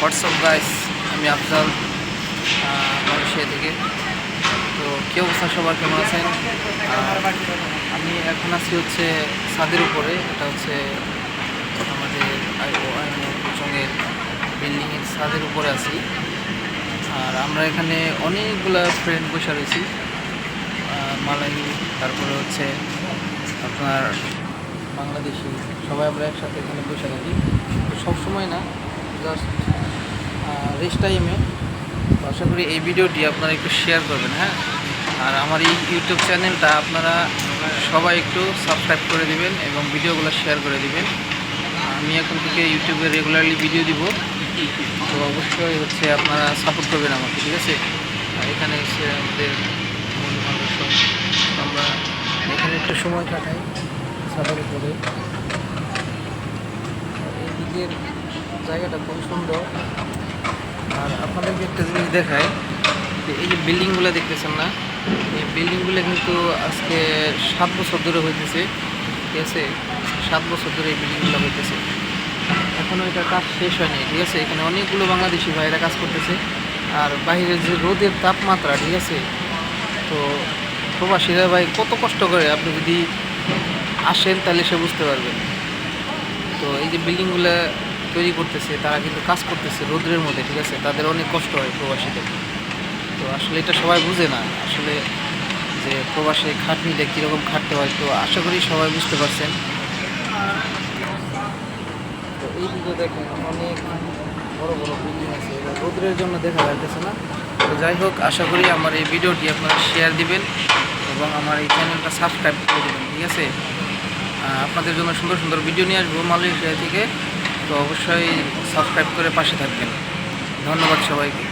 WhatsApp guys আমি Afzal Malaysia থেকে। তো কী অবস্থা সবার? কেমন আছেন? আমি এখন আছি হচ্ছে ছাদের উপরে এটা হচ্ছে আমাদের কুচঙের বিল্ডিংয়ের ছাদের উপরে আছি। আর আমরা এখানে অনেকগুলা ফ্রেন্ড বসে রয়েছি আহ, মালায়ি তারপরে হচ্ছে আপনার বাংলাদেশি সবাই আমরা একসাথে এখানে বসে থাকি। সবসময় না জাস্ট রেস্ট টাইমে আশা করি এই ভিডিওটি আপনারা একটু শেয়ার করবেন হ্যাঁ? আর আমার এই ইউটিউব চ্যানেলটা আপনারা সবাই একটু সাবস্ক্রাইব করে দিবেন এবং ভিডিওগুলো শেয়ার করে দিবেন। আমি এখন থেকে ইউটিউবে রেগুলারলি ভিডিও দিব। তো অবশ্যই হচ্ছে আপনারা সাপোর্ট করবেন আমাকে, ঠিক আছে? আর এখানে এসে আমাদের আমরা এখানে একটু সময় কাটাই উপরে আর এই দিকের জায়গাটা খুব সুন্দর। আর আপনাদেরকে একটা জিনিস দেখায় যে এই যে বিল্ডিংগুলো দেখতেছেন না, এই বিল্ডিংগুলো কিন্তু আজকে সাত বছর ধরে হইতেছে, ঠিক আছে? সাত বছর ধরে এই বিল্ডিংগুলো হইতেছে। এখনও এটা কাজ শেষ হয়নি, ঠিক আছে? এখানে অনেকগুলো বাংলাদেশি ভাইরা কাজ করতেছে। আর বাইরের যে রোদের তাপমাত্রা, ঠিক আছে? তো প্রবাসীরা ভাই কত কষ্ট করে আপনি যদি আসেন তাহলে সে বুঝতে পারবেন। তো এই যে বিল্ডিংগুলো তৈরি করতেছে, তারা কিন্তু কাজ করতেছে রোদ্রের মধ্যে, ঠিক আছে? তাদের অনেক কষ্ট হয় প্রবাসীদের। তো আসলে এটা সবাই বুঝে না। আসলে যে প্রবাসে খাটনিটা কীরকম খাটতে হয়, তো আশা করি সবাই বুঝতে পারছেন। তো এই দিকে দেখেন, অনেক বড় বড় বিল্ডিং আছে রোদ্রের জন্য দেখা যাইতেছে না। তো যাই হোক, আশা করি আমার এই ভিডিওটি আপনারা শেয়ার দিবেন এবং আমার এই চ্যানেলটা সাবস্ক্রাইব করে দেবেন, ঠিক আছে? আপনাদের জন্য সুন্দর সুন্দর ভিডিও নিয়ে আসব মালয়েশিয়া থেকে। তো অবশ্যই সাবস্ক্রাইব করে পাশে থাকবেন। ধন্যবাদ সবাইকে।